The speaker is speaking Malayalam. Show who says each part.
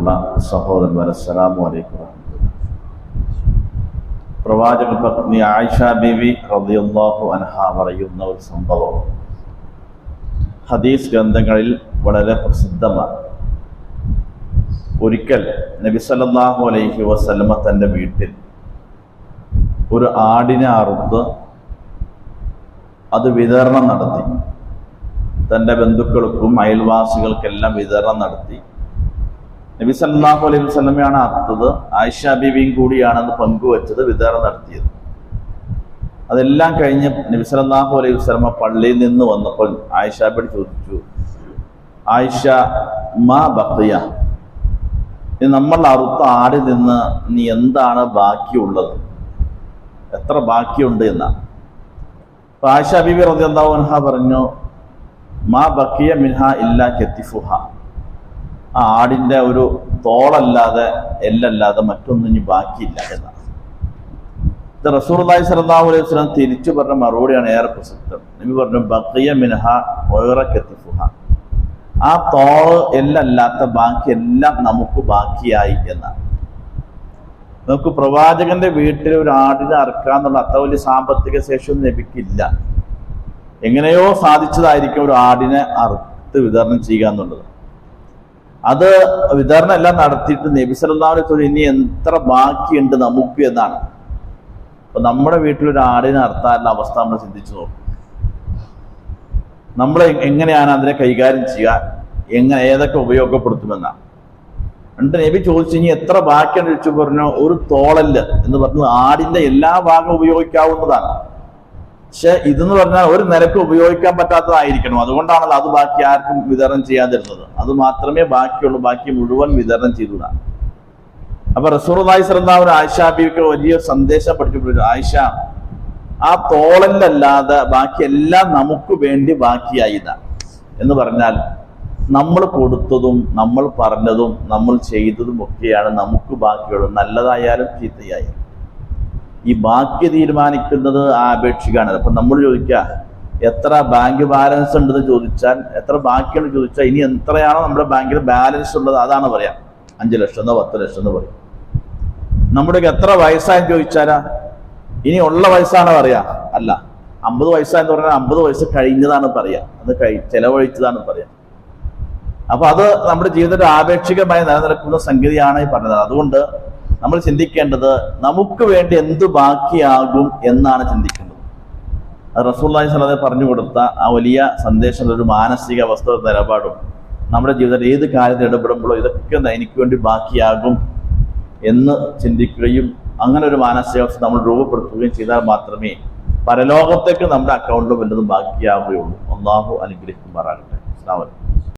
Speaker 1: പ്രിയമുള്ള സഹോദരന്മാർ അസ്സലാമു അലൈക്കും പ്രവാചക പത്നി ആയിഷ ബിവി റളിയല്ലാഹു അൻഹ പറയുന്ന ഒരു സംഭവം. ഹദീസ് ഗ്രന്ഥങ്ങളിൽ വളരെ പ്രസിദ്ധമാണ്. ഒരിക്കൽ നബി സല്ലല്ലാഹു അലൈഹി വസല്ലമ തന്റെ വീട്ടിൽ ഒരു ആടിനെ അറുത്ത് അത് വിതരണം നടത്തി. തന്റെ ബന്ധുക്കൾക്കും അയൽവാസികൾക്കെല്ലാം വിതരണം നടത്തി. നബി സല്ലാഹു അലൈഹി വസ്ലമയാണ് അത്തത് ആയിഷ ബീവിയും കൂടിയാണെന്ന് പങ്കുവച്ചത് വിതരണം നടത്തിയത്. അതെല്ലാം കഴിഞ്ഞ് നബി സല്ലാഹു അലൈഹി വസ്ലമ പള്ളിയിൽ നിന്ന് വന്നപ്പോൾ ആയിഷാബിയോട് ചോദിച്ചു ആയിഷ മാ ബക്കിയ നമ്മൾ അറുത്ത ആടിൽ നിന്ന് നീ എന്താണ് ബാക്കിയുള്ളത്? എത്ര ബാക്കിയുണ്ട് എന്നാണ് അപ്പൊ ആയിഷ ബീബി റളിയല്ലാഹു അള്ളാഹു പറഞ്ഞു മാ ബക്കിയ മിൻഹ ഇല്ല കെത്തിഫുഹ. ആ ആടിന്റെ ഒരു തോളല്ലാതെ എല്ലല്ലാതെ മറ്റൊന്നും ഇനി ബാക്കിയില്ല എന്നാണ്. ഇത് റസൂർലായി സലാഹു അലൈഹി വസ്ലം തിരിച്ചു പറഞ്ഞ മറുപടിയാണ് ഏറെ പ്രസക്തം. നബി പറഞ്ഞു ബക്കിയ മിനഹ ഒയറ കെത്തിഫുഹ. ആ തോൾ എല്ലല്ലാത്ത ബാക്കി എല്ലാം നമുക്ക് ബാക്കിയായി എന്നാണ്. നമുക്ക് പ്രവാചകന്റെ വീട്ടിൽ ഒരു ആടിനെ അറക്കാന്നുള്ള അത്ര വലിയ സാമ്പത്തിക ശേഷം ലഭിക്കില്ല. എങ്ങനെയോ സാധിച്ചതായിരിക്കും ഒരു ആടിനെ അറുത്ത് വിതരണം ചെയ്യുക എന്നുള്ളത്. അത് വിതരണം എല്ലാം നടത്തിയിട്ട് നബി സല്ലല്ലാഹു അലൈഹി വസല്ലം ഇനി എത്ര ബാക്കിയുണ്ട് നമുക്ക് എന്നാണ്. അപ്പൊ നമ്മുടെ വീട്ടിൽ ഒരു ആടിനെ നടത്താനുള്ള അവസ്ഥ നമ്മൾ ചിന്തിച്ചു നോക്കും. നമ്മൾ എങ്ങനെയാണ് അതിനെ കൈകാര്യം ചെയ്യുക? എങ്ങനെ ഏതൊക്കെ ഉപയോഗപ്പെടുത്തുമെന്നാണ് എന്നിട്ട് നബി ചോദിച്ചു ഇനി എത്ര ബാക്കിയാണ് ചോദിച്ചു പറഞ്ഞു ഒരു തോളൽ എന്ന് പറഞ്ഞു ആടിന്റെ എല്ലാ ഭാഗവും ഉപയോഗിക്കാവുന്നതാണ്. പക്ഷെ ഇതെന്ന് പറഞ്ഞാൽ ഒരു നിരക്ക് ഉപയോഗിക്കാൻ പറ്റാത്തതായിരിക്കണം. അതുകൊണ്ടാണല്ലോ അത് ബാക്കി ആർക്കും വിതരണം ചെയ്യാതിരുന്നത്. അത് മാത്രമേ ബാക്കിയുള്ളൂ. ബാക്കി മുഴുവൻ വിതരണം ചെയ്തതാണ് അപ്പൊ റസൂർനായി സറന്നാവിന് ആയിഷ ബീവിക്ക് വലിയ സന്ദേശം പഠിച്ചു ആയിഷ ആ തോളല്ലല്ലാതെ ബാക്കി എല്ലാം നമുക്ക് വേണ്ടി ബാക്കിയായിതാണ് എന്ന് പറഞ്ഞാൽ നമ്മൾ കൊടുത്തതും നമ്മൾ പറഞ്ഞതും നമ്മൾ ചെയ്തതും ഒക്കെയാണ് നമുക്ക് ബാക്കിയുള്ളത്. നല്ലതായാലും ചീത്തയായാലും. ഈ ബാക്കി തീരുമാനിക്കുന്നത് ആ അപേക്ഷിക്കാണ്. അപ്പൊ നമ്മൾ ചോദിക്കുക എത്ര ബാങ്ക് ബാലൻസ് ഉണ്ടെന്ന് ചോദിച്ചാൽ എത്ര ബാക്കിയുണ്ടെന്ന് ചോദിച്ചാൽ ഇനി എത്രയാണോ നമ്മുടെ ബാങ്കിൽ ബാലൻസ് ഉള്ളത് അതാണ് പറയാം. അഞ്ച് ലക്ഷം എന്നോ പത്ത് ലക്ഷം എന്ന് പറയും. നമ്മുടെ എത്ര വയസ്സായെന്ന് ചോദിച്ചാലാ? ഇനി ഉള്ള വയസ്സാണ് പറയാ. അല്ല അമ്പത് വയസ്സായെന്ന് പറഞ്ഞാൽ അമ്പത് വയസ്സ് കഴിഞ്ഞതാണ് പറയാ. അത് കഴി ചെലവഴിച്ചതാണ് പറയാ. അപ്പൊ അത് നമ്മുടെ ജീവിതത്തിൽ ആപേക്ഷികമായി നിലനിൽക്കുന്ന സംഗതിയാണ് ഈ പറഞ്ഞത്. അതുകൊണ്ട് നമ്മൾ ചിന്തിക്കേണ്ടത് നമുക്ക് വേണ്ടി എന്ത് ബാക്കിയാകും എന്നാണ് ചിന്തിക്കുന്നത് അത് റസൂള്ളി സ്വലാതെ പറഞ്ഞു കൊടുത്ത ആ വലിയ സന്ദേശം ഒരു മാനസിക വസ്തു നിലപാടും നമ്മുടെ ജീവിതത്തിൽ ഏത് കാര്യത്തിൽ ഇടപെടുമ്പോഴോ ഇതൊക്കെ എനിക്ക് വേണ്ടി ബാക്കിയാകും എന്ന് ചിന്തിക്കുകയും അങ്ങനെ ഒരു മാനസികാവസ്ഥ നമ്മൾ രൂപപ്പെടുത്തുകയും ചെയ്താൽ മാത്രമേ പരലോകത്തേക്ക് നമ്മുടെ അക്കൗണ്ടിൽ വല്ലതും ബാക്കിയാവുകയുള്ളൂ. ഒന്നാമോ അനുഗ്രഹിക്കുമാറാകട്ടെ. അസ്ലാമലൈക്കും